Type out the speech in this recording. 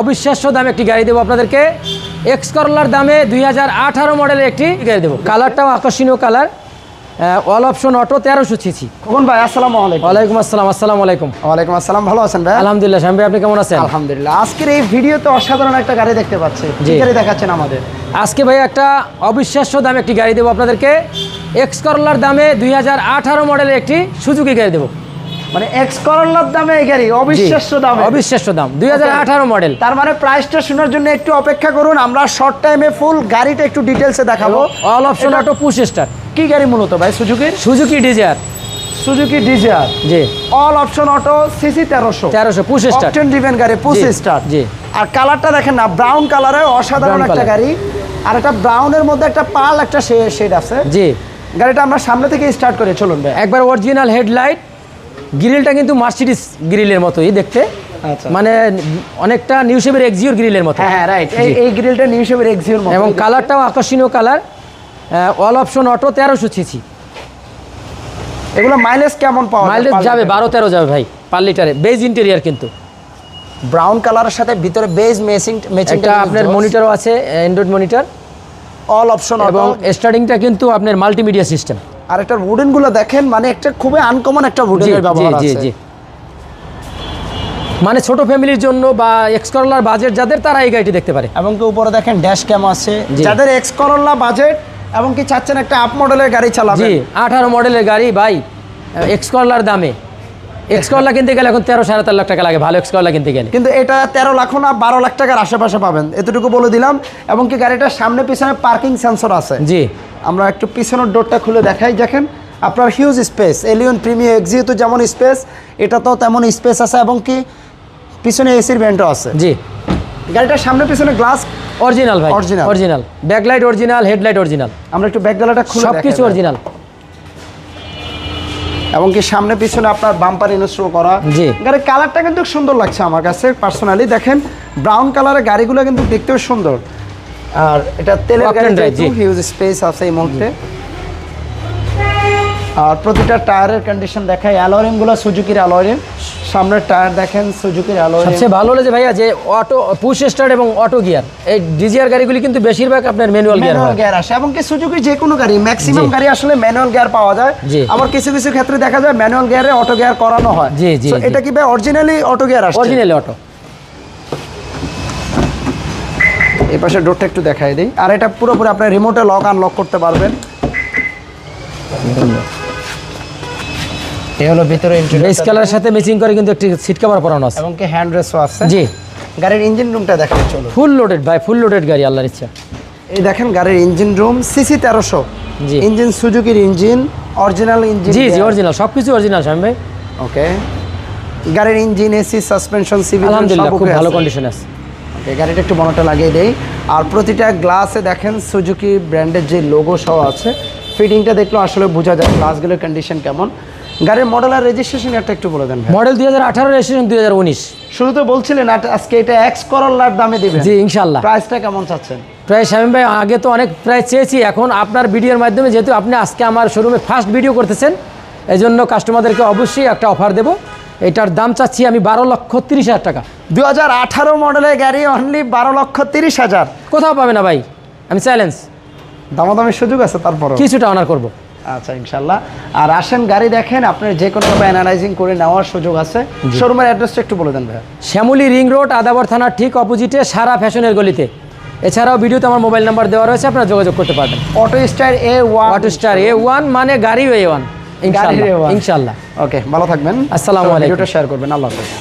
অবিশ্বাস্য দামে একটি গাড়ি দেবো আপনাদেরকে। এক্স করলার দামে দুই হাজার আঠারো মডেলের একটি গাড়ি দেবো। কালারটাও আকর্ষণীয় কালার অল অপশন অটো তেরোশো ছিছি কখন ভাই? আসসালামু আলাইকুম। ওয়ালাইকুম আসসালাম আসসালামু আলাইকুম। ওয়ালাইকুম আসসালাম ভালো আছেন ভাই? আলহামদুলিল্লাহ স্বামী ভাই, আপনি কেমন আছেন? আলহামদুলিল্লাহ। আজকের এই ভিডিওতে অসাধারণ একটা গাড়ি দেখতে পাচ্ছি। যে গাড়ি দেখাচ্ছেন আমাদের? আজকে ভাই একটা অবিশ্বাস্য দামে একটি গাড়ি দেবো আপনাদেরকে। এক্স করলার দামে দুই হাজার আঠারো মডেলের একটি সুজুকি গাড়ি দেবো। মানে এক্স করোলার দামে এই গাড়ি অবিশ্বাস্য দামে। অবিশ্বাস্য দাম দুই হাজার আঠারো মডেল তার মানে প্রাইসটা শোনার জন্য একটু অপেক্ষা করুন আমরা শর্ট টাইমে ফুল গাড়িটা একটু ডিটেলসে দেখাবো। All option auto push start কি গাড়ি মূলত ভাই সুজুকির সুজুকি ডিজায়ার সুজুকি ডিজায়ার জি। অল অপশন অটো সিসি তেরোশো। তেরোশো পুশ স্টার অপশন ডিভেন গাড়ি পুশ স্টার জি। আর কালারটা দেখেন না ব্রাউন কালারে অসাধারণ একটা গাড়ি। আর একটা ব্রাউনের মধ্যে একটা পাল একটা শেড আছে। জি। গাড়িটা আমরা সামনে থেকে স্টার্ট করে চলুন ভাই। একবার অরিজিনাল হেডলাইট গ্রিলটা কিন্তু মার্সিডিস গ্রিলের মতোই দেখতে। আচ্ছা। মানে অনেকটা নিউ শেপের এক্সিওর গ্রিলের মতো। হ্যাঁ হ্যাঁ রাইট এই এই গ্রিলটা নিউ শেপের এক্সিওর মতো। এবং কালারটাও আকর্ষণীয় কালার। অল অপশন অটো তেরোশো সিসি। এগুলো মাইলেজ কেমন পাওয়া মাইলেজ যাবে বারো তেরো যাবে ভাই পার লিটারে। বেজ ইন্টেরিয়ার কিন্তু। ব্রাউন কালারের সাথে ভিতরে বেজ মেসিং ম্যাচিং একটা আপনার মনিটরও আছে অ্যান্ড্রয়েড মনিটর অল অপশন এবং স্টার্টিংটা কিন্তু আপনার মাল্টিমিডিয়া সিস্টেম আর একটা উডেনগুলো দেখেন মানে একটা খুবই আনকমন একটা উডেনের ব্যবহার জি আছে। জি। মানে ছোট ফ্যামিলির জন্য বা এক্স করলার বাজেট যাদের তারা এই গাড়িটি দেখতে পারে। এবং কি উপরে দেখেন ড্যাশ ক্যাম আছে। যাদের এক্স করোলা বাজেট এবং কি চাচ্ছেন একটা আপ মডেলের গাড়ি চালাবেন। জি আঠারো মডেলের গাড়ি ভাই এক্স করলার দামে। এক্স করলা কিনতে গেলে এখন তেরো সাড়ে তেরো লাখ টাকা লাগে ভালো এক্স করলা কিনতে গেলে। কিন্তু এটা তেরো লাখ না বারো লাখ টাকার আশেপাশে পাবেন। এতটুকু বলে দিলাম। এবং কি গাড়িটার সামনে পিছনে পার্কিং সেন্সর আছে। জি। আমরা একটু পিছনের ডোরটা খুলে দেখাই। দেখেন আপনার huge space Allion Premio Axio যেমন স্পেস এটা তো তেমন স্পেস আছে এবং কি পিছনে এসির ভেন্টও আছে। জি। গাড়িটার সামনে পিছনে গ্লাস অরিজিনাল ভাই Original। Original backlight original headlight original আমরা একটু ব্যাকডালাটা খুলে সব কিছু অরিজিনাল এবং কি সামনে পিছনে আপনার বাম্পার ইনস্টল করা। জি। গাড়ির কালারটা কিন্তু সুন্দর লাগছে আমার কাছে পার্সোনালি দেখেন ব্রাউন কালারের গাড়িগুলো কিন্তু দেখতেও সুন্দর। আর এটা তেলের Walk গাড়ি and drive, জি। হিউজ স্পেস আছে এই মুহূর্তে। আর প্রতিটা টায়ারের কন্ডিশন দেখায়। অ্যালোরিমগুলো সুজুকির অ্যালোরিম সামনের টায়ার দেখেন সুজুকির অ্যালোরিম সবচেয়ে ভালো হলো যে ভাইয়া যে অটো পুশ স্টার্ট এবং অটো গিয়ার এই ডিজিআর গাড়িগুলি কিন্তু বেশিরভাগ আপনার ম্যানুয়াল গিয়ার হয়। গিয়ার আসে এবং কি সুজুকি যে কোনো গাড়ি ম্যাক্সিমাম গাড়ি আসলে ম্যানুয়াল গিয়ার পাওয়া যায়। আবার কিছু কিছু ক্ষেত্রে দেখা যায় ম্যানুয়াল গিয়ারে অটো গিয়ার করানো হয়। জি, জি, এটা কি ভাই অরিজিনালি অটো গিয়ার আসছে? অরিজিনাল অটো এই পাশে ডোরটা একটু দেখাই দিই। আর এটা পুরোপুরি আপনার রিমোটে লক আনলক করতে পারবেন। এই হলো ভিতরে বেস কালারের সাথে ম্যাচিং করে কিন্তু একটি সিট কভার পরানো আছে। এবং কি হ্যান্ড রেসও আছে। জি। গাড়ির ইঞ্জিন রুমটা দেখেন চলো ফুল লোডেড ভাই ফুল লোডেড গাড়ি আল্লাহর ইচ্ছা। এই দেখেন গাড়ির ইঞ্জিন রুম সিসি তেরোশো। জি। ইঞ্জিন সুজুকির ইঞ্জিন অরিজিনাল ইঞ্জিন জি জি অরিজিনাল সব কিছু অরিজিনাল স্বামী ভাই। ওকে গাড়ির ইঞ্জিন এসি সাসপেনশন সিভিল আলহামদুলিল্লাহ খুব ভালো কন্ডিশন আছে। ওকে গাড়িটা একটু বনটা লাগিয়ে দেই। আর প্রতিটা গ্লাসে দেখেন সুজুকি ব্র্যান্ডের যে লোগো সহ আছে ফিটিংটা দেখলেও আসলে বোঝা যায় গ্লাসগুলোর কন্ডিশন কেমন। গাড়ির মডেল আর রেজিস্ট্রেশন একটা একটু বলে দেন মডেল দুই হাজার আঠারো রেজিস্ট্রেশন দুই হাজার উনিশ। শুরুতে বলছিলেন আজকে এটা এক্স করলার দামে দিবেন। জি ইনশাল্লাহ প্রাইসটা কেমন চাচ্ছেন? প্রায় শামীম ভাই আগে তো অনেক প্রায় চেয়েছি এখন আপনার ভিডিওর মাধ্যমে যেহেতু আপনি আজকে আমার শোরুমে ফার্স্ট ভিডিও করতেছেন এই জন্য কাস্টমারদেরকে অবশ্যই একটা অফার দেবো। এটার দাম চাচ্ছি আমি বারো লক্ষ তিরিশ হাজার টাকা। দু হাজার আঠারো মডেলের গাড়ি অনলি বারো লক্ষ তিরিশ হাজার। কোথাও পাবে না ভাই? আমি চ্যালেঞ্জ দামাদামির সুযোগ আছে তারপরও? কিছুটা অনার করব। আচ্ছা ইনশাল্লাহ। আর আসেন গাড়ি দেখেন আপনার যে কোনোভাবে অ্যানালাইজিং করে নেওয়ার সুযোগ আছে। শোরুমের অ্যাড্রেসটা একটু বলে দেন ভাইয়া। শ্যামলী রিং রোড আদাবর থানার ঠিক অপোজিটে সারা ফ্যাশনের গলিতে। এছাড়াও ভিডিওতে আমার মোবাইল নাম্বার দেওয়া রয়েছে আপনারা যোগাযোগ করতে পারবেন। Auto star A one auto star A one মানে গাড়ি এ ওয়ান গাড়ির ইনশাল্লাহ ওকে ভালো থাকবেন। আসসালামু আলাইকুম। ভিডিওটা শেয়ার করবেন। আল্লাহ হাফেজ।